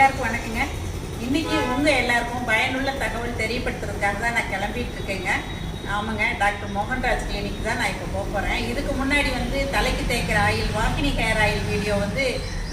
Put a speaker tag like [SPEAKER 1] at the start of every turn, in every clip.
[SPEAKER 1] எல்லாருக்கும் வணக்கங்க. இன்னைக்கு உங்க எல்லாருக்கும் பயனுள்ள தகவல் தெரியப்படுத்துறதுக்காக தான் நான் கிளம்பிட்டு இருக்கேங்க. ஆமாங்க டாக்டர் மோகன்ராஜ் கிளினிக் தான் நான் இப்போ போக போகிறேன் இதுக்கு முன்னாடி வந்து தலைக்கு தேய்க்கிற ஆயில் வாக்கினி ஹேர் ஆயில் வீடியோ வந்து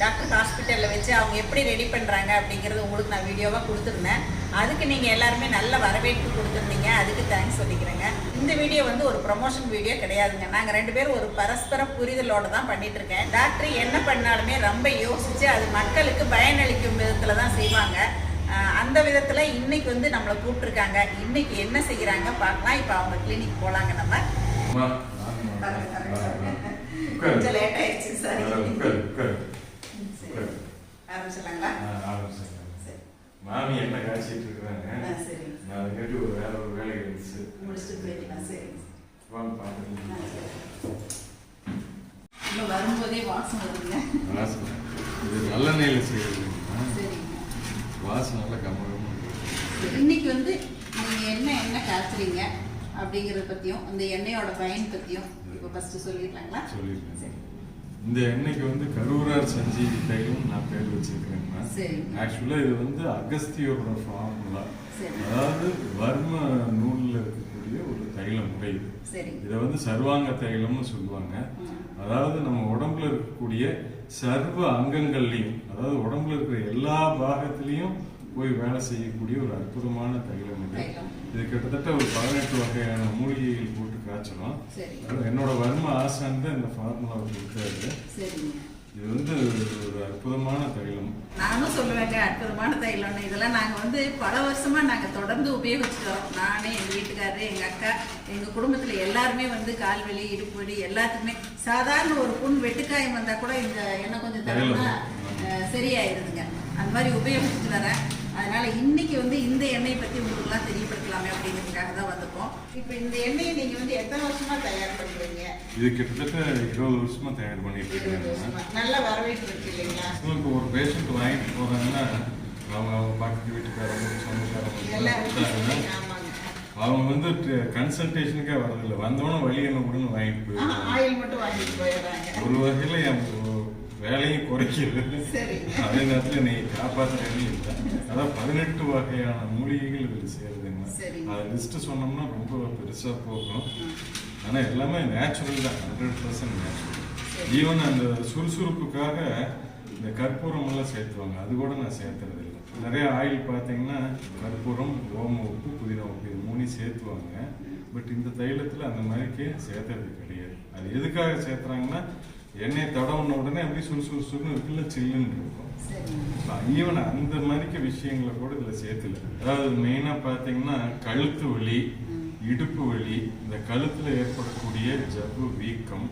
[SPEAKER 1] டாக்டர் ஹாஸ்பிட்டலில் வச்சு அவங்க எப்படி ரெடி பண்ணுறாங்க அப்படிங்கிறது உங்களுக்கு நான் வீடியோவாக கொடுத்துருந்தேன். அதுக்கு நீங்கள் எல்லாருமே நல்ல வரவேற்பு கொடுத்துருந்தீங்க. அதுக்கு தேங்க்ஸ் சொல்லிக்கிறேங்க. இந்த வீடியோ வந்து ஒரு ப்ரொமோஷன் வீடியோ கிடையாதுங்க. நாங்கள் ரெண்டு பேரும் ஒரு பரஸ்பர புரிதலோடு தான் பண்ணிட்டு இருக்கேன். டாக்டர் என்ன பண்ணாலுமே ரொம்ப யோசிச்சு அது மக்களுக்கு பயனளிக்கும் விதத்தில் தான் செய்வாங்க. அந்த விதத்துல இன்னைக்கு வந்து நம்மளை கூப்பிட்டுருக்காங்க. இன்னைக்கு என்ன செய்யறாங்க பார்க்கலாம். இப்போ அவங்க கிளினிக் போலாங்க நம்ம. கொஞ்சம் லேட் ஆயிடுச்சு சாரி. ஆரம்பிச்சிடலாங்களா?
[SPEAKER 2] மாமி என்ன காய்ச்சிட்டு இருக்கிறாங்க. நான் கேட்டு ஒரு வேற ஒரு வேலை இருந்துச்சு
[SPEAKER 1] முடிச்சுட்டு போயிட்டீங்களா? சரி.
[SPEAKER 2] வாங்க.
[SPEAKER 1] இன்னும் வரும்போதே வாசம் வருதுங்க.
[SPEAKER 2] இது நல்லெண்ணெயில செய்யறது.
[SPEAKER 1] சரிங்க
[SPEAKER 2] வாசனை நல்லா கம்மகமாக
[SPEAKER 1] இன்னைக்கு வந்து நீங்க என்ன எண்ணெய் காய்ச்சுறீங்க அப்படிங்கறத பத்தியும் அந்த எண்ணெயோட பயன் பத்தியும் இப்போ ஃபர்ஸ்ட் சொல்லிடலாங்களா? சரி.
[SPEAKER 2] இந்த எண்ணெய்க்கு வந்து கரூரார் சஞ்சீவி தைலம் நான் பேர் வச்சிருக்கிறேன்னா
[SPEAKER 1] சரிங்க.
[SPEAKER 2] ஆக்சுவலாக இது வந்து அகஸ்தியோட ஃபார்முலா
[SPEAKER 1] சரி.
[SPEAKER 2] அதாவது வர்ம நூலில் இருக்கக்கூடிய ஒரு தைல முறை இது. வந்து சர்வாங்க தைலம்னு சொல்லுவாங்க. அதாவது நம்ம உடம்புல இருக்கக்கூடிய சர்வ அங்கங்கள்லையும் அதாவது உடம்புல இருக்கிற எல்லா பாகத்திலையும் போய் வேலை செய்யக்கூடிய ஒரு அற்புதமான தைலம் இது. இது கிட்டத்தட்ட ஒரு பதினெட்டு வகையான மூலிகைகள் போட்டு காய்ச்சணும் என்னோட வர்ம ஆசான் தான் இந்த ஃபார்முலாவை கொடுத்தாரு இது வந்து ஒரு அற்புதமான தைலம்.
[SPEAKER 1] நானும் சொல்லுவேங்க அற்புதமான தைலம்னு. இதெல்லாம் நாங்கள் வந்து பல வருஷமா நாங்கள் தொடர்ந்து உபயோகிச்சுட்டு வரோம் நானே எங்கள் வீட்டுக்காரரு எங்கள் அக்கா எங்கள் குடும்பத்தில் எல்லாருமே வந்து கால் வலி இடுப்பு வலி எல்லாத்துக்குமே சாதாரண ஒரு புண் வெட்டுக்காயம் வந்தால் கூட இந்த எண்ணெய் கொஞ்சம் தரமா சரியாயிருதுங்க. அந்த மாதிரி உபயோகிச்சுட்டு வரேன். அதனால இன்னைக்கு வந்து இந்த எண்ணெயை பற்றி உங்களுக்குலாம் தெரியப்படுத்தலாமே அப்படிங்கிறதுக்காக தான் வந்திருக்கோம். இப்போ இந்த எண்ணெயை நீங்கள் வந்து எத்தனை வருஷமா தயார் பண்ணுறீங்க
[SPEAKER 2] இது கிட்டத்தட்ட இருபது வருஷமா தயார் பண்ணிட்டு இருக்காங்க
[SPEAKER 1] நல்ல வரவேற்பு இருக்கு இல்லைங்களா?
[SPEAKER 2] இப்போ ஒரு பேஷண்ட் வாங்கிட்டு போறாங்கன்னா அவங்க அவங்க பக்கத்து வீட்டுக்காரங்க சொந்தக்காரங்க அவங்க வந்து கன்சல்டேஷனுக்கே வரதில்லை. வந்தவொடனே வழி என்ன விடுன்னு வாங்கிட்டு
[SPEAKER 1] போயிடுறாங்க.
[SPEAKER 2] ஒரு வகையில வேலையும் குறைக்கிறது. அதே நேரத்துல நீ காப்பாற்றுறதே இல்லை அதான் பதினெட்டு வகையான மூலிகைகள் இதில் சேருதுங்க. அது லிஸ்ட் சொன்னோம்னா ரொம்ப பெருசா போகும்.
[SPEAKER 1] ம்.
[SPEAKER 2] ஆனா எல்லாமே நேச்சுரல் தான். ஹண்ட்ரட் பர்சன்ட் நேச்சுரல்
[SPEAKER 1] சரி.
[SPEAKER 2] ஈவன் அந்த சுறுசுறுப்புக்காக இந்த கற்பூரம் எல்லாம் சேர்த்துவாங்க. அது கூட நான் சேர்த்துறது இல்லை நிறைய ஆயில் பார்த்தீங்கன்னா கற்பூரம் ஓம உப்பு புதினா உப்பு இது மூணையும் சேர்த்துவாங்க. பட் இந்த தைலத்தில் அந்த மாதிரிக்கே சேர்த்துறது கிடையாது. அது எதுக்காக சேர்த்துறாங்கன்னா எண்ணெய் தடவுன உடனே அப்படியே சுறு சுறு சுறுன்னு இருக்குல்ல சில்லுன்னு இருக்கும். ஈவன் அந்த மாதிரிக்க விஷயங்களை கூட இதில் சேர்த்துல அதாவது மெயினாக பார்த்தீங்கன்னா கழுத்து வலி. இடுப்பு வலி இந்த கழுத்துல ஏற்படக்கூடிய ஜவ்வு வீக்கம்.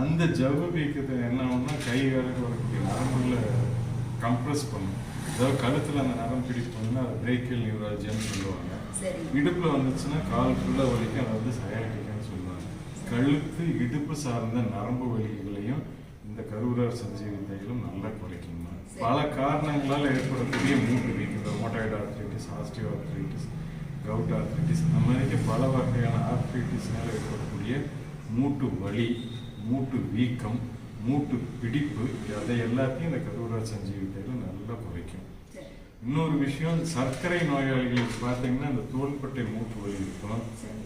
[SPEAKER 2] அந்த ஜவ்வு வீக்கத்தை என்ன ஆகும்னா கை காலுக்கு வரக்கூடிய நரம்புகளை கம்ப்ரஸ் பண்ணும். அதாவது கழுத்துல அந்த நரம்பு பிடிப்போம்னா அது பிரேக்கியல் நியூராலஜின்னு சொல்லுவாங்க. இடுப்புல வந்துச்சுன்னா கால் ஃபுல்லாக வலிக்கும் அது வந்து சொல்லுவாங்க கழுத்து இடுப்பு சார்ந்த நரம்பு வலிகளையும் இந்த கருவுரார் சஞ்சீவி தைலம் நல்லா குறைக்குமா
[SPEAKER 1] சரி.
[SPEAKER 2] பல காரணங்களால் ஏற்படக்கூடிய மூட்டு வீக்கம் இந்த rheumatoid arthritis osteoarthritis gout arthritis அந்த மாதிரி பல வகையான ஆர்த்ரைட்டிஸ்னால ஏற்படக்கூடிய மூட்டு வலி மூட்டு வீக்கம் மூட்டு பிடிப்பு அதை எல்லாத்தையும் இந்த கருவுரார் சஞ்சீவி தைலம் நல்லா குறைக்கும் இன்னொரு விஷயம் சர்க்கரை நோயாளிகளுக்கு பார்த்தீங்கன்னா இந்த தோள்பட்டை மூட்டு வலி இருக்கும்.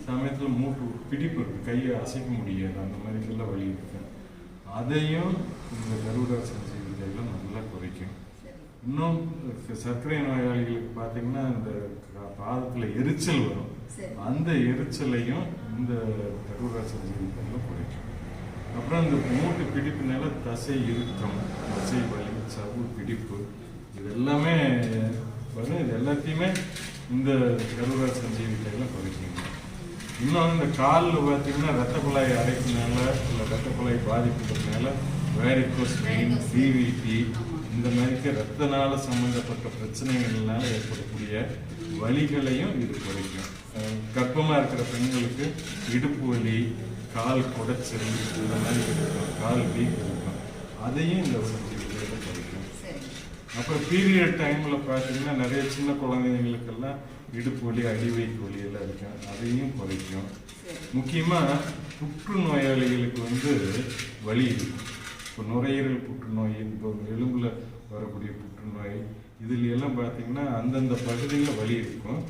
[SPEAKER 2] சமயத்தில் மூட்டு பிடிப்பு இருக்கு. கையை அசைக்க முடியாது. அந்த மாதிரிக்கெல்லாம் வலி இருக்கு. அதையும் இந்த கருவுடா சஞ்சீவிதையெல்லாம் நல்லா குறைக்கும் இன்னும் சர்க்கரை நோயாளிகளுக்கு பார்த்தீங்கன்னா இந்த பாதத்துல எரிச்சல் வரும். அந்த எரிச்சலையும் இந்த கருவுடா சஞ்சீவிதையெல்லாம் குறைக்கும் அப்புறம் இந்த மூட்டு பிடிப்புனால தசை இறுக்கம் தசை வலி சவ்வு பிடிப்பு இது எல்லாமே வரும் இது எல்லாத்தையுமே இந்த கருவா சஞ்சீவிக்கையில் குறைக்குங்க இன்னும் இந்த காலில் பார்த்தீங்கன்னா ரத்த குழாய் அடைப்புனால இல்லை ரத்த குழாய் பாதிப்புனால வேரிகோஸ் வெயின். டிவிடி
[SPEAKER 1] ஆமா.
[SPEAKER 2] இந்த மாதிரி ரத்தனால சம்பந்தப்பட்ட பிரச்சனைகள்னால ஏற்படக்கூடிய வலிகளையும் இது குறைக்கும் அஹ் கர்ப்பமா இருக்கிற பெண்களுக்கு இடுப்பு வலி கால் குடைச்சல் இந்த மாதிரி இருக்கும் கால் வீக் இருக்கும் அதையும் இந்த அப்புறம் பீரியட் டைமில் பார்த்தீங்கன்னா நிறைய சின்ன குழந்தைங்களுக்கெல்லாம் இடுப்பு வலி அடிவயிற்று வலி எல்லாம் இருக்கும். அதையும் குறைக்கும். முக்கியமாக புற்றுநோயாளிகளுக்கு வந்து வலி இருக்கும். இப்போ நுரையீரல் புற்றுநோய் இப்போ எலும்பில் வரக்கூடிய புற்றுநோய் இதுல எல்லாம் பார்த்தீங்கன்னா அந்தந்த பகுதியில் வலி இருக்கும்.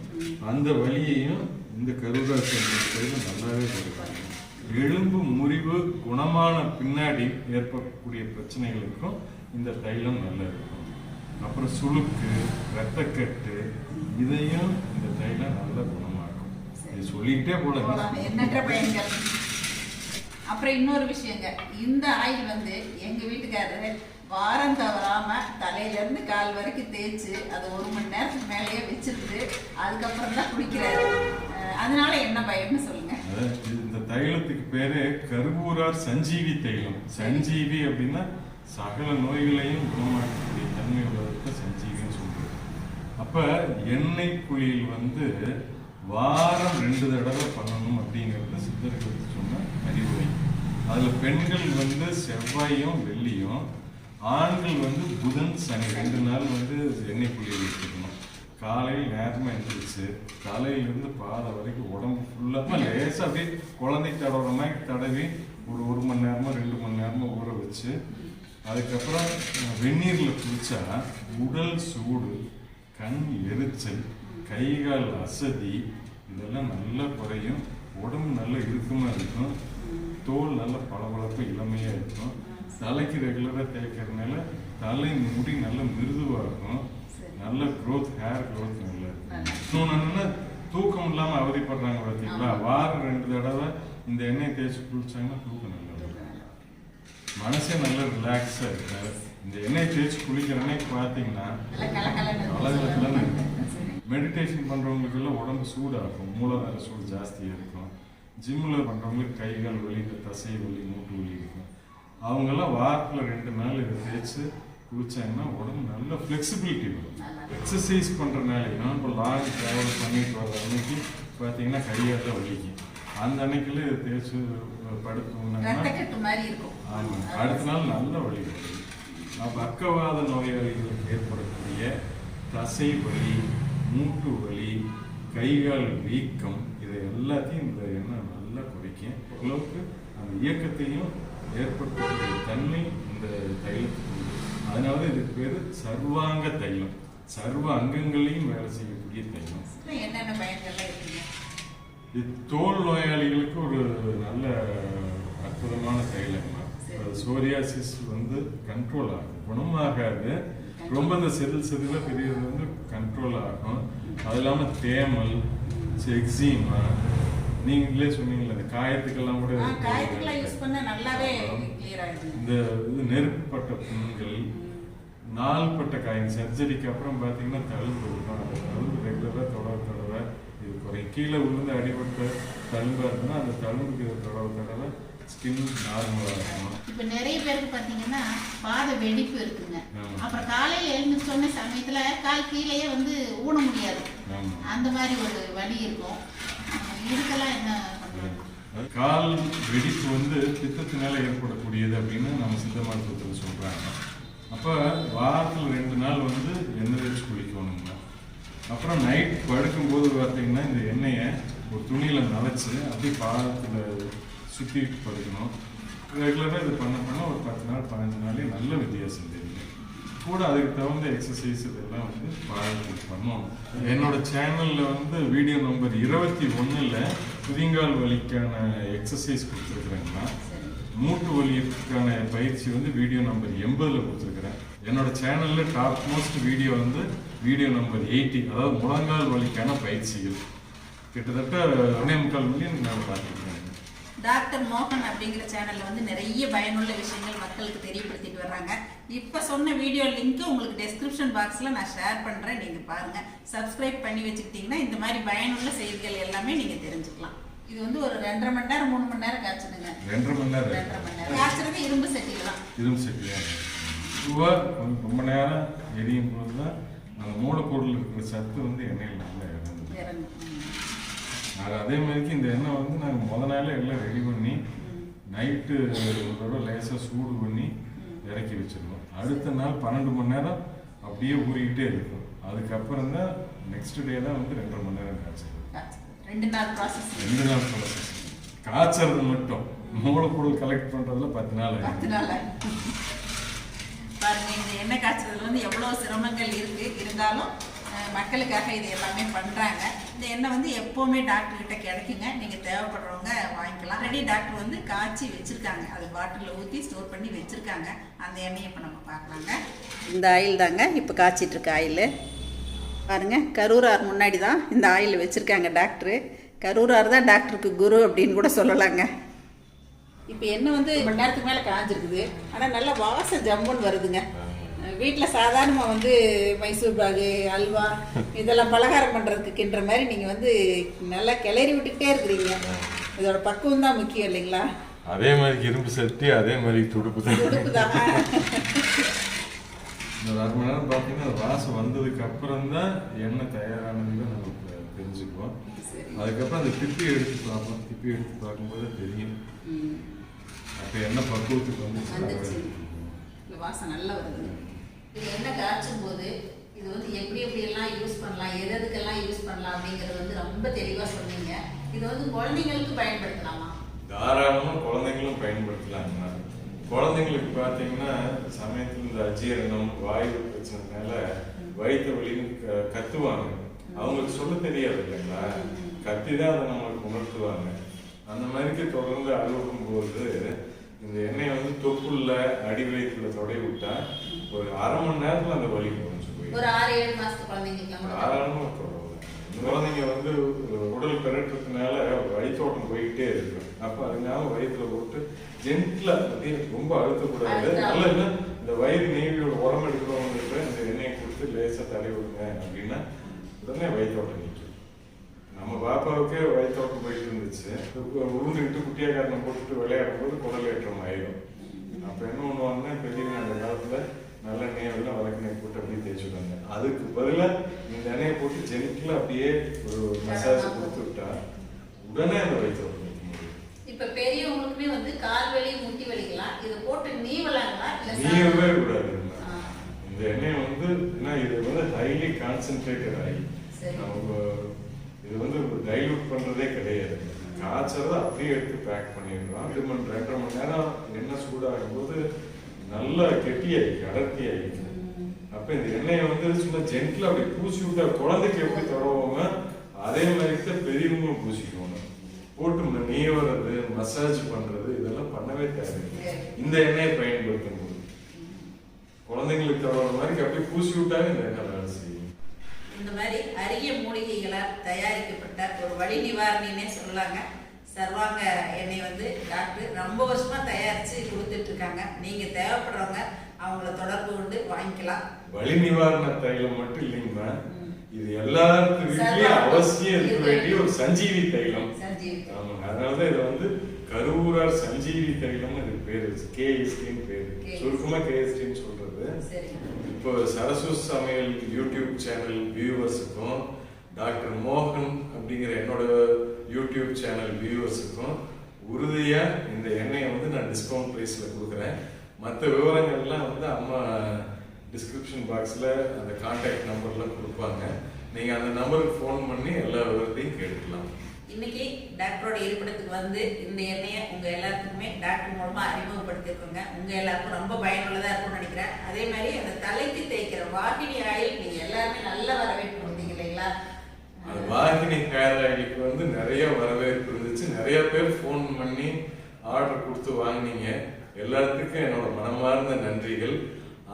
[SPEAKER 2] அந்த வலியையும் இந்த கருடாசி நல்லாவே கொடுக்கும் எலும்பு முறிவு குணமான பின்னாடி ஏற்படக்கூடிய பிரச்சனைகளுக்கும் இந்த தைலம் நல்லது. அப்புறம் சுளுக்கு ரத்தக்கட்டு இதையும் இந்த தைலம் நல்லா குணமாக்கும். இது சொல்லிக்கிட்டே போல
[SPEAKER 1] போலாம். எண்ணற்ற பயன்கள். அப்புறம் இன்னொரு விஷயங்க. இந்த ஆயில் வந்து எங்க வீட்டுக்காரரு வாரம் தவறாம தலையில இருந்து கால் வரைக்கும் தேய்ச்சு அது ஒரு மணி நேரத்துக்கு மேலேயே வச்சிருந்து அதுக்கப்புறம் தான் குடிக்கிறாரு. அதனால என்ன பயம்னு சொல்லுங்க.
[SPEAKER 2] இந்த தைலத்துக்கு பேரு கருவூரார் சஞ்சீவி தைலம். சஞ்சீவி அப்படின்னா சகல நோய்களையும் குணமாக்கக்கூடிய தன்மை அப்போ எண்ணெய் குளியல் வந்து வாரம் ரெண்டு தடவை பண்ணணும் அப்படிங்கிறத சித்தர்களுக்கு சொன்ன அறிவுரை. அதில் பெண்கள் வந்து செவ்வாயும் வெள்ளியும் ஆண்கள் வந்து புதன் சனி. ரெண்டு நாள் வந்து எண்ணெய் குளியல் எடுத்துக்கணும் காலையில் நேரமாக எழுந்திரிச்சு தலையிலிருந்து பாதை வரைக்கும் உடம்பு ஃபுல்லாக லேசாக அப்படியே குழந்தை தடவுற மாதிரி தடவி ஒரு ஒரு மணி நேரமாக ரெண்டு மணி நேரமாக ஊற வச்சு அதுக்கப்புறம் வெந்நீரில் குளித்தா உடல் சூடு கண் எரிச்சல் கை கால் அசதி இதெல்லாம் நல்லா குறையும் உடம்பு நல்ல இறுக்கமா இருக்கும் தோல் நல்ல பளபளப்பு இளமையா இருக்கும் தலைக்கு ரெகுலரா தேய்க்கிறதுனால தலை முடி நல்ல மிருதுவாகும்
[SPEAKER 1] சரி.
[SPEAKER 2] நல்ல growth ஹேர் growth நல்லா இருக்கும். இன்னொன்னு என்னன்னா தூக்கம் இல்லாம அவதிப்படுறாங்க பார்த்தீங்களா. வாரம் ரெண்டு தடவை இந்த எண்ணெய் தேய்ச்சி குளிச்சாங்கன்னா தூக்கம் நல்லா மனசே நல்ல ரிலாக்ஸா இருக்கு இந்த எண்ணெய் தேய்ச்சி குளிக்கிற அன்னைக்கு பார்த்தீங்கன்னா
[SPEAKER 1] இருக்கும்.
[SPEAKER 2] இருக்கும்.
[SPEAKER 1] சரி.
[SPEAKER 2] மெடிடேஷன் பண்றவங்களுக்கு எல்லாம் உடம்பு சூடாகும் மூலாதார சூடு ஜாஸ்தியா இருக்கும் ஜிம்ல பண்றவங்களுக்கு கை கால் வலி இந்த தசை வலி மூட்டு வலி இருக்கும் அவங்க எல்லாம் வாரத்துல ரெண்டு நாள் இதை தேய்ச்சு குளிச்சாங்கன்னா உடம்பு நல்ல ஃபிளெக்சிபிலிட்டி வரும். எக்ஸசைஸ் பண்றதுனாலையும் இப்போ லாங் டிராவல் பண்ணிட்டு வர அன்னைக்கு பார்த்தீங்கன்னா கையால வலிக்கும் அந்த அன்னைக்குல இதை தேய்ச்சு படுத்தோம்னா
[SPEAKER 1] ரத்தக்கட்டு மாதிரி இருக்கும்
[SPEAKER 2] ஆமா அடுத்த நாள் நல்ல வலி அப்ப பக்கவாத நோயாளிகளுக்கு ஏற்படக்கூடிய தசை வலி மூட்டு வலி கைகால் வீக்கம் இதை எல்லாத்தையும் இந்த எண்ணெய் நல்லா குறைக்கும். அளவுக்கு அந்த இயக்கத்தையும் ஏற்படுத்தக்கூடிய தன்மை இந்த தைலத்துக்கு உண்டு. அதனால இதுக்கு பேரு சர்வாங்க தைலம். சர்வ அங்கங்களையும் வேலை செய்யக்கூடிய தைலம்.
[SPEAKER 1] என்னென்ன பயன்கள்லாம்
[SPEAKER 2] இது தோல் நோயாளிகளுக்கு ஒரு நல்ல அற்புதமான தைலம். சோரியாசிஸ் வந்து கண்ட்ரோல் ஆகும். குணமாகாது. ரொம்ப இந்த செதில் செதில பெரியது வந்து கண்ட்ரோல் ஆகும். அது இல்லாம தேமல் எக்ஸிமா நீங்களே சொன்னீங்கல்ல இந்த காயத்துக்கெல்லாம் கூட இந்த இது நெருப்புப்பட்ட புண்கள் நாள்பட்ட காயம் சர்ஜரிக்கு அப்புறம் பார்த்தீங்கன்னா தழும்பு அந்த தழும்பு ரெகுலராக தொடர தடவை இது குறையும் கீழே விழுந்து அடிபட்ட தழும்பா இருக்குன்னா அந்த தழும்புக்கு தொடர தடவை ஸ்கின் நார்மலாக இருக்கும்?
[SPEAKER 3] இப்ப நிறைய பேருக்கு பாத்தீங்கன்னா பாத வெடிப்பு இருக்குங்க. அப்புறம் காலையில எழுந்து சொன்ன சமயத்துல கால் கீழேயே வந்து ஊன முடியாது. அந்த மாதிரி ஒரு வலி இருக்கும். இதுக்கெல்லாம் என்ன
[SPEAKER 2] கால் வெடிப்பு வந்து பித்தத்தினால ஏற்படக்கூடியது அப்படின்னு நம்ம சித்த மருத்துவத்தில் சொல்றாங்க. அப்போ வாரத்தில் ரெண்டு நாள் வந்து எண்ணெய் தேய்ச்சி குளிக்கணுங்க. அப்புறம் நைட் படுக்கும்போது பார்த்தீங்கன்னா இந்த எண்ணெயை ஒரு துணியில் நனைச்சு அப்படியே பாதத்தில் சுற்றிட்டு படுக்கணும். ரெகுலராக இது பண்ண பண்ண ஒரு பத்து நாள் பதினஞ்சு நாளே நல்ல வித்தியாசம் தெரியும் கூட அதுக்கு தகுந்த எக்ஸசைஸ் இதெல்லாம் வந்து பாதத்துக்கு பண்ணணும். என்னோட சேனல்ல வந்து வீடியோ நம்பர் இருபத்தி ஒண்ணுல குதிங்கால் வலிக்கான எக்ஸசைஸ் கொடுத்துருக்குறேங்கன்னா மூட்டு வலிக்கான பயிற்சி வந்து வீடியோ நம்பர் எண்பதுல கொடுத்துருக்குறேன். என்னோட சேனல்ல டாப் மோஸ்ட் வீடியோ வந்து வீடியோ நம்பர் எயிட்டி அதாவது முழங்கால் வலிக்கான பயிற்சிகள். கிட்டத்தட்ட ஒன்னே முக்கால் மில்லியன் நான் பார்த்துருக்கேன்.
[SPEAKER 1] டாக்டர் மோகன் அப்படிங்கிற சேனல்ல வந்து நிறைய பயனுள்ள விஷயங்கள் மக்களுக்கு தெரியப்படுத்திட்டு வர்றாங்க. இப்ப சொன்ன வீடியோ லிங்க் உங்களுக்கு டெஸ்கிரிப்ஷன் பாக்ஸ்ல நான் ஷேர் பண்றேன். நீங்க பாருங்க. சப்ஸ்கிரைப் பண்ணி வச்சுக்கிட்டீங்கன்னா இந்த மாதிரி பயனுள்ள செய்திகள் எல்லாமே நீங்க தெரிஞ்சுக்கலாம். இது வந்து ஒரு ரெண்டரை மணி நேரம் மூணு மணி நேரம் காய்ச்சணுங்க
[SPEAKER 2] ரெண்டரை மணி நேரம்.
[SPEAKER 1] ரெண்டரை மணி நேரம். காய்ச்சறது இரும்பு சட்டியில தான்
[SPEAKER 2] பொதுவாக கொஞ்சம் ரொம்ப நேரம் எரியும் போது தான் அந்த மூலப்பொருள் இருக்கிற சத்து வந்து எண்ணெயில் அது அதே மாதிரிக்கு இந்த எண்ணெய் வந்து நாங்கள் முத நாளே எல்லாம் ரெடி பண்ணி. நைட்டு ஒரு தடவை லேசாக சூடு பண்ணி இறக்கி வச்சிருவோம் அடுத்த நாள் பன்னெண்டு மணி நேரம் அப்படியே ஊறிக்கிட்டே இருக்கும் அதுக்கப்புறம் தான் நெக்ஸ்ட் டே தான் வந்து ரெண்டரை மணி நேரம் காய்ச்சல்
[SPEAKER 1] காய்ச்சறது. ரெண்டு நாள் ப்ராசஸ்
[SPEAKER 2] ரெண்டு நாள் ப்ராசஸ் காய்ச்சறது மட்டும் மூலப்பொருள் கலெக்ட் பண்றதுல பத்து நாள்
[SPEAKER 1] பத்து நாள். பாருங்க இந்த எண்ணெய் காய்ச்சறதுல வந்து எவ்வளவு சிரமங்கள் இருக்கு இருந்தாலும் மக்களுக்காக இது எல்லாமே பண்ணுறாங்க இந்த எண்ணெய் வந்து எப்போவுமே டாக்டர்கிட்ட கிடைக்குங்க. நீங்கள் தேவைப்படுறவங்க வாங்கிக்கலாம். ரெடி டாக்டர் வந்து காய்ச்சி வச்சுருக்காங்க. அது பாட்டிலில் ஊற்றி ஸ்டோர் பண்ணி வச்சுருக்காங்க. அந்த எண்ணெயை இப்போ நம்ம பார்க்கலாங்க. இந்த ஆயில் தாங்க இப்போ காய்ச்சிட்ருக்க ஆயில். பாருங்கள் கரூரார் முன்னாடி தான் இந்த ஆயில் வச்சுருக்காங்க டாக்டரு கரூரார் தான் டாக்டருக்கு குரு அப்படின்னு கூட சொல்லலாங்க. இப்போ எண்ணெய் வந்து மணி நேரத்துக்கு மேலே காஞ்சிருக்குது. ஆனால் நல்லா வாசம் ஜம்முன்னு வருதுங்க. வீட்டில் சாதாரணமாக வந்து மைசூர் பாகு அல்வா இதெல்லாம் பலகாரம் பண்ணுறதுக்கு கிண்டுற மாதிரி நீங்கள் வந்து நல்லா கிளறி விட்டுக்கிட்டே இருக்கிறீங்க. இதோட பக்குவம் தான் முக்கியம் இல்லைங்களா?
[SPEAKER 2] அதே மாதிரி இரும்பு சட்டி அதே மாதிரி துடுப்பு தான்.
[SPEAKER 1] துடுப்பு தான்
[SPEAKER 2] இந்த அரை மணி நேரம் பார்த்தீங்கன்னா வாசம் வந்ததுக்கு அப்புறம் தான் எண்ணெய் தயாரானதுன்னு நமக்கு தெரிஞ்சுக்குவோம்.
[SPEAKER 1] சரி.
[SPEAKER 2] அதுக்கப்புறம் அந்த திப்பி எடுத்து பார்ப்போம். திப்பி எடுத்து பார்க்கும்போது தெரியும். அப்போ எண்ணெய் பக்குவத்துக்கு. வந்து
[SPEAKER 1] இந்த வாசம் நல்லா வருது. இது எண்ணெய் காய்ச்சும் போது இது வந்து எப்படி எப்படி எல்லாம் யூஸ் பண்ணலாம் எது எதுக்கெல்லாம் யூஸ் பண்ணலாம் அப்படிங்கறது வந்து ரொம்ப தெளிவா சொன்னீங்க. இது வந்து குழந்தைங்களுக்கு பயன்படுத்தலாமா?
[SPEAKER 2] தாராளமாக குழந்தைங்களும் பயன்படுத்தலாங்கண்ணா குழந்தைங்களுக்கு பார்த்தீங்கன்னா சமயத்தில் இந்த அஜீரணம் வாயு பிரச்சனைனால வயிற்று வலின்னு கத்துவாங்க. அவங்களுக்கு சொல்ல தெரியாது இல்லைங்களா? கத்தி தான் அதை நம்மளுக்கு உணர்த்துவாங்க. அந்த மாதிரிக்கு தொடர்ந்து அழுகும் போது இந்த எண்ணெயை வந்து தொப்புள்ள அடி வயிற்றுல தொடை விட்டா ஒரு அரை மணி நேரத்துல அந்த வலி குறைஞ்சு போயிடும்
[SPEAKER 1] ஒரு ஆறு ஏழு மாசத்து
[SPEAKER 2] குழந்தைங்க வந்து உடல் பெறட்டுறதுனால வயிற்றோட்டம் போயிட்டே இருக்கும் அப்ப அதனால வயிற்றுல போட்டு ஜென்ட்ல அப்படியே ரொம்ப அழுத்தக்கூடாது. நல்ல இல்ல இந்த வயிறு நீவியோட உரம் எடுக்கிறவங்களுக்கு இந்த எண்ணெயை கொடுத்து லேசா தடவி விடுங்க அப்படின்னா உடனே வயிற்றோட்டம் நிற்கும் நம்ம பாப்பாவுக்கே வயிற்றோட்டம் போயிட்டு இருந்துச்சு. உருந்துக்கிட்டு குட்டியா காரணம் போட்டுட்டு விளையாடும் போது குடல் ஏற்றம் ஆயிடும் அப்ப என்ன பண்ணுவாங்கன்னா பெரியவங்க அந்த காலத்துல நல்லெண்ணெய் எல்லாம் வழக்கெண்ணெய் போட்டு அப்படியே தேய்ச்சுடுவாங்க அதுக்கு பதிலா இந்த எண்ணெயை போட்டு ஜென்டில் அப்படியே ஒரு மசாஜ் கொடுத்து விட்டா உடனே அந்த முடியும்.
[SPEAKER 1] இப்ப பெரியவங்களுக்குமே வந்து கால் வலி முட்டி வலிக்கலாம் இதை போட்டு நீவலாங்களா
[SPEAKER 2] நீயவே கூடாது. இந்த எண்ணெய் வந்து என்ன இது வந்து ஹைலி கான்சென்ட்ரேட்டட் ஆகி. நம்ம இது வந்து டைலூட் பண்றதே கிடையாது. காய்ச்சறத அப்படியே எடுத்து பேக் பண்ணிடுறோம் மணி ரெண்டரை மணி நேரம் எண்ணெய் சூடாகும் போது நல்லா கெட்டியாயிருக்கு அடர்த்தியாயிருக்கு அப்ப இந்த எண்ணெயை வந்து சும்மா ஜென்ட்ல அப்படி பூசி விட்டா குழந்தைக்கு எப்படி தடவோமோ அதே மாதிரி தான் பெரியவங்களும் பூசிக்கணும் போட்டு நீவறது மசாஜ் பண்றது இதெல்லாம் பண்ணவே தேவையில்லை. இந்த எண்ணெயை பயன்படுத்தும் போது குழந்தைங்களுக்கு தடவுற மாதிரி அப்படியே பூசி விட்டாவே இந்த எண்ணெய் வேலை செய்யும்.
[SPEAKER 1] இந்த மாதிரி அரிய மூலிகைகளால் தயாரிக்கப்பட்ட ஒரு வழி நிவாரணின்னே சொல்லலாங்க. சர்வாங்க எண்ணெய் வந்து டாக்டர் ரொம்ப வருஷமா தயாரிச்சு கொடுத்துட்டு இருக்காங்க நீங்க தேவைப்படுறவங்க அவங்கள தொடர்பு கொண்டு வாங்கிக்கலாம்.
[SPEAKER 2] வலி நிவாரண தைலம் மட்டும் இல்லைங்கம்மா. இது எல்லாருக்கு வீட்லயும் அவசியம் இருக்க வேண்டிய ஒரு சஞ்சீவி தைலம். ஆமாங்க. அதனாலதான் இதை வந்து கருவூரார் சஞ்சீவி தைலம்னு இதுக்கு பேரு. கேஎஸ்டின்னு பேரு. சுருக்கமா கேஎஸ்டின்னு சொல்றது. இப்போ சரசு சமையல் யூடியூப் சேனல் வியூவர்ஸுக்கும் டாக்டர் மோகன் அப்படிங்கிற என்னோட யூடியூப் சேனல் வியூவர்ஸுக்கும் உறுதியாக இந்த எண்ணெயை வந்து நான் டிஸ்கவுண்ட் ப்ரைஸில் கொடுக்குறேன். மற்ற விவரங்கள்லாம் வந்து அம்மா டிஸ்கிரிப்ஷன் பாக்ஸில் அந்த கான்டாக்ட் நம்பர்லாம் கொடுப்பாங்க. நீங்கள் அந்த நம்பருக்கு ஃபோன் பண்ணி எல்லா விவரத்தையும் கேட்டுக்கலாம்.
[SPEAKER 1] இன்னைக்கு டாக்டரோட இருப்பிடத்துக்கு வந்து இந்த எண்ணெயை உங்கள் எல்லாத்துக்குமே டாக்டர் மூலமாக அறிமுகப்படுத்திருக்கோங்க உங்கள் எல்லாருக்கும் ரொம்ப பயனுள்ளதாக இருக்கும்னு நினைக்கிறேன். அதே மாதிரி அந்த தலைக்கு தேய்க்கிற வாட்டினி ஆயில் நீங்கள் எல்லாருமே நல்லா வரவேற்பு
[SPEAKER 2] வாகினி ஹேர் ஆயிலுக்கு வந்து நிறைய வரவேற்பு இருந்துச்சு. நிறைய பேர் ஃபோன் பண்ணி ஆர்டர் கொடுத்து வாங்குனீங்க. எல்லாத்துக்கும் என்னோட மனமார்ந்த நன்றிகள்.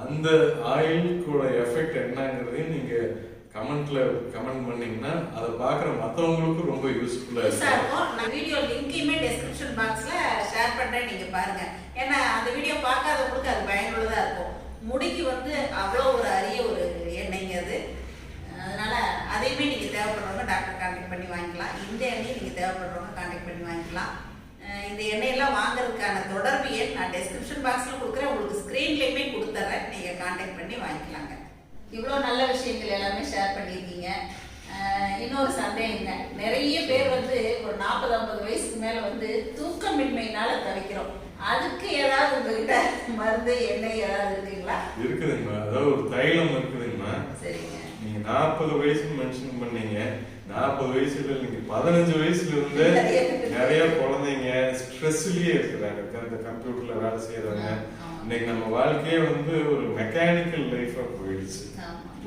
[SPEAKER 2] அந்த ஆயிலுக்கோட எஃபெக்ட் என்னங்கிறதையும் நீங்க கமெண்ட்ல கமெண்ட் பண்ணீங்கன்னா அதை பார்க்குற மற்றவங்களுக்கும் ரொம்ப யூஸ்ஃபுல்லா
[SPEAKER 1] புதுசா
[SPEAKER 2] இருக்கும்
[SPEAKER 1] இருக்கும் நான் வீடியோ லிங்கையுமே டிஸ்கிரிப்ஷன் பாக்ஸ்ல ஷேர் பண்றேன் நீங்க பாருங்க ஏன்னா அந்த வீடியோ பார்க்காதவங்களுக்கு அது பயனுள்ளதா இருக்கும் முடிக்கு வந்து அவ்வளோ ஒரு அரிய ஒரு எண்ணெய்ங்க அது அதனால அதையுமே நீங்க தேவைப்படுறவங்க டாக்டர் கான்டாக்ட் பண்ணி வாங்கிக்கலாம் இந்த எண்ணெயை நீங்க தேவைப்படுறவங்க கான்டாக்ட் பண்ணி வாங்கிக்கலாம் அஹ் இந்த எண்ணெயெல்லாம் வாங்குறதுக்கான தொடர்பு எண் நான் டிஸ்கிரிப்ஷன் பாக்ஸ்ல கொடுக்குறேன் உங்களுக்கு ஸ்க்ரீன்லேயுமே கொடுத்துட்றேன் நீங்க கான்டாக்ட் பண்ணி வாங்கிக்கலாங்க. இவ்வளோ நல்ல விஷயங்கள் எல்லாமே ஷேர் பண்ணியிருக்கீங்க இன்னொரு சந்தேகங்க நிறைய பேர் வந்து ஒரு நாற்பது ஐம்பது வயசுக்கு மேல வந்து தூக்கமின்மையினால தவிக்கிறோம். அதுக்கு ஏதாவது உங்ககிட்ட மருந்து எண்ணெய் ஏதாவது இருக்குங்களா?
[SPEAKER 2] இருக்குதுங்கம்மா அதாவது ஒரு தைலம் இருக்குதுங்கம்மா
[SPEAKER 1] சரிங்க.
[SPEAKER 2] நீங்க நாற்பது வயசுன்னு மென்ஷன் பண்ணீங்க. நாற்பது வயசுல நீங்க பதினஞ்சு வயசுல இருந்து
[SPEAKER 1] நிறைய
[SPEAKER 2] குழந்தைங்க ஸ்ட்ரெஸ்லயே இருக்கிறாங்க. இந்த கம்ப்யூட்டர்ல வேலை செய்யறவங்க.
[SPEAKER 1] ஆமா.
[SPEAKER 2] இன்னைக்கு நம்ம வாழ்க்கையே வந்து ஒரு மெக்கானிக்கல் லைஃபா போயிடுச்சு.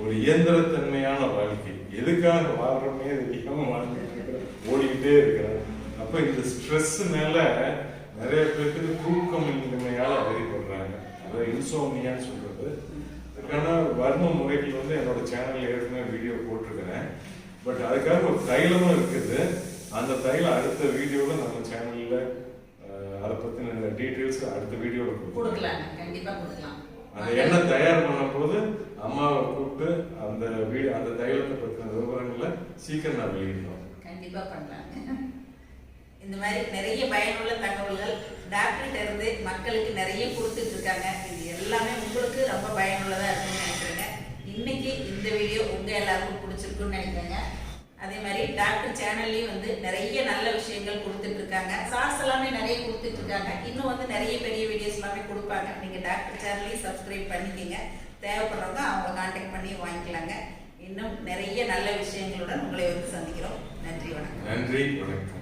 [SPEAKER 2] ஒரு இயந்திரத்தன்மையான வாழ்க்கை. எதுக்காக வாழ்றோமே தெரியாம வாழ்ந்துட்டு ஓடிக்கிட்டே இருக்கிறோம். அப்ப இந்த ஸ்ட்ரெஸ்னால நிறைய பேருக்கு தூக்கம் இன்மையால அவதிப்படுறாங்க அதாவது இன்சோம்னியான்னு சொல்றது. அதுக்கான வர்ம முறைகள் வந்து என்னோட சேனல்ல ஏற்கனவே வீடியோ போட்டிருக்கிறேன். பட் அதுக்காக ஒரு தைலமும் இருக்குது. அந்த தைலம் அடுத்த வீடியோல நம்ம சேனல்ல அதை பத்தின டீட்டெயில்ஸ் அடுத்த வீடியோல கொடுக்கலாம்
[SPEAKER 1] கொடுக்கலாம் கண்டிப்பா கொடுக்கலாம்.
[SPEAKER 2] அந்த எண்ணெய் தயார் பண்ணும் போது அம்மாவை கூப்பிட்டு அந்த வீடு அந்த தைலத்தை பத்தின விவரங்களை சீக்கிரம் நான் வெளியிடணும்.
[SPEAKER 1] கண்டிப்பா பண்ணலாங்க இந்த மாதிரி நிறைய பயனுள்ள தகவல்கள் டாக்டர்கிட்ட இருந்து மக்களுக்கு நிறைய கொடுத்துட்டு இருக்காங்க. இது எல்லாமே உங்களுக்கு ரொம்ப பயனுள்ளதா இருக்கும்னு நினைக்கிறேங்க. இன்னைக்கு இந்த வீடியோ உங்க எல்லாருக்கும் பிடிச்சிருக்குன்னு நினைக்கிறேங்க. அதே மாதிரி டாக்டர் சேனல்லையும் வந்து நிறைய நல்ல விஷயங்கள் கொடுத்துட்டு இருக்காங்க. சார்ஸ் எல்லாமே நிறைய கொடுத்துட்டு இருக்காங்க. இன்னும் வந்து நிறைய பெரிய வீடியோஸ் எல்லாமே கொடுப்பாங்க. நீங்க டாக்டர் சேனல்லையும் சப்ஸ்கிரைப் பண்ணிக்கங்க. தேவைப்படுறவங்க அவங்க கான்டாக்ட் பண்ணி வாங்கிக்கலாங்க. இன்னும் நிறைய நல்ல விஷயங்களுடன் உங்களை வந்து சந்திக்கிறோம். நன்றி வணக்கம்.
[SPEAKER 2] நன்றி வணக்கம்.